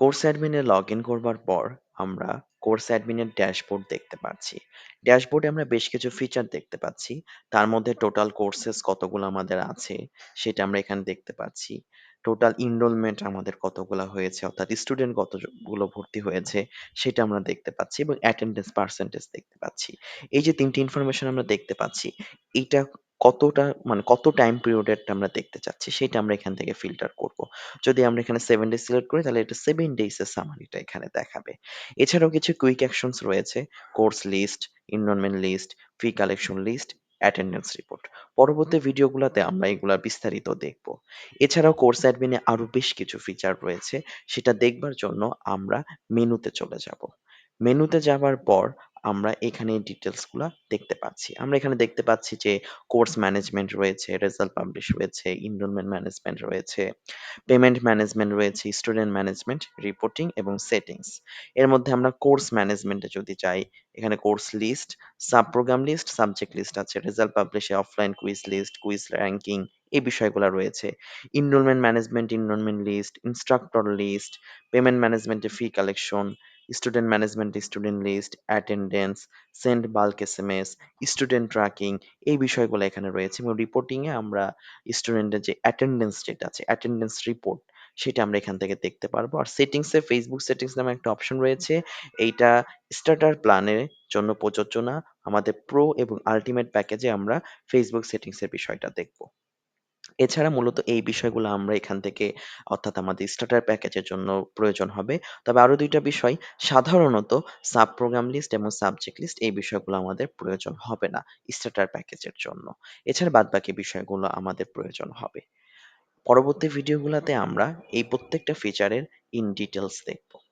Course অ্যাডমিনে log in করবার পর আমরা কোর্স অ্যাডমিনের ড্যাশবোর্ড দেখতে পাচ্ছি। ড্যাশবোর্ডে আমরা বেশ কিছু ফিচার দেখতে পাচ্ছি। তার মধ্যে টোটাল কোর্সেস কতগুলো আমাদের আছে সেটা আমরা এখানে দেখতে পাচ্ছি। টোটাল ইনরোলমেন্ট আমাদের কতগুলো হয়েছে, অর্থাৎ স্টুডেন্ট কতগুলো ভর্তি হয়েছে সেটা আমরা দেখতে পাচ্ছি এবং অ্যাটেন্ডেন্স পার্সেন্টেজ দেখতে পাচ্ছি। এই যে তিনটি ইনফরমেশন আমরা দেখতে পাচ্ছি, এইটা কতটা মানে কত টাইম পিরিয়ডের আমরা দেখতে চাচ্ছি, সেটা আমরা এখান থেকে ফিল্টার করব। যদি আমরা এখানে সেভেন ডেজ সিলেক্ট করি, তাহলে এটা সেভেন ডেজ এর সামারিটা এখানে দেখাবে। এছাড়াও কিছু কুইক অ্যাকশনস রয়েছে course list enrolment list fee collection list attendance report পরবর্তী ভিডিওগুলোতে আমরা এগুলা বিস্তারিত দেখব। এছাড়াও কোর্স অ্যাডমিনে আরও বেশ কিছু ফিচার রয়েছে, সেটা দেখবার জন্য আমরা মেনুতে চলে যাব। মেনুতে যাবার পর আমরা এখানে ডিটেলসগুলা দেখতে পাচ্ছি। আমরা এখানে দেখতে পাচ্ছি যে কোর্স ম্যানেজমেন্ট রয়েছে রেজাল্ট পাবলিশ হয়েছে ইনরোলমেন্ট ম্যানেজমেন্ট রয়েছে পেমেন্ট ম্যানেজমেন্ট রয়েছে স্টুডেন্ট ম্যানেজমেন্ট রিপোর্টিং এবং সেটিংস এর মধ্যে আমরা কোর্স ম্যানেজমেন্টে যদি যাই, এখানে course list sub programme list subject list আছে result পাবলিশে offline quiz list quiz ranking এই বিষয়গুলো রয়েছে। Enrolment management enrolment list instructor list payment ম্যানেজমেন্টে fee collection student management student list attendance send bulk S M S student tracking এই বিষয়গুলো এখানে রয়েছে। এবং রিপোর্টিং এ আমরা স্টুডেন্টের যে অ্যাটেন্ডেন্স যেটা আছে অ্যাটেন্ডেন্স রিপোর্ট সেটা আমরা এখান থেকে দেখতে পারব। আর সেটিংস ফেসবুক সেটিংস নামে একটা অপশন রয়েছে। এইটা স্টার্টার প্ল্যানের জন্য প্রযোজ্য না। আমাদের প্রো এবং আলটিমেট প্যাকেজে আমরা ফেসবুক সেটিংস এর বিষয়টা দেখব। এছাড়া মূলত এই বিষয়গুলো আমরা এখান থেকে, অর্থাৎ আমাদের স্টার্টার প্যাকেজের জন্য প্রয়োজন হবে। তবে আরও দুইটা বিষয়, সাধারণত সাব প্রোগ্রাম লিস্ট এবং সাবজেক্ট লিস্ট এই বিষয়গুলো আমাদের প্রয়োজন হবে না স্টার্টার প্যাকেজের জন্য। এছাড়া বাদবাকি বিষয়গুলো আমাদের প্রয়োজন হবে। পরবর্তী ভিডিওগুলোতে আমরা এই প্রত্যেকটা ফিচারের ইন ডিটেলস দেখব।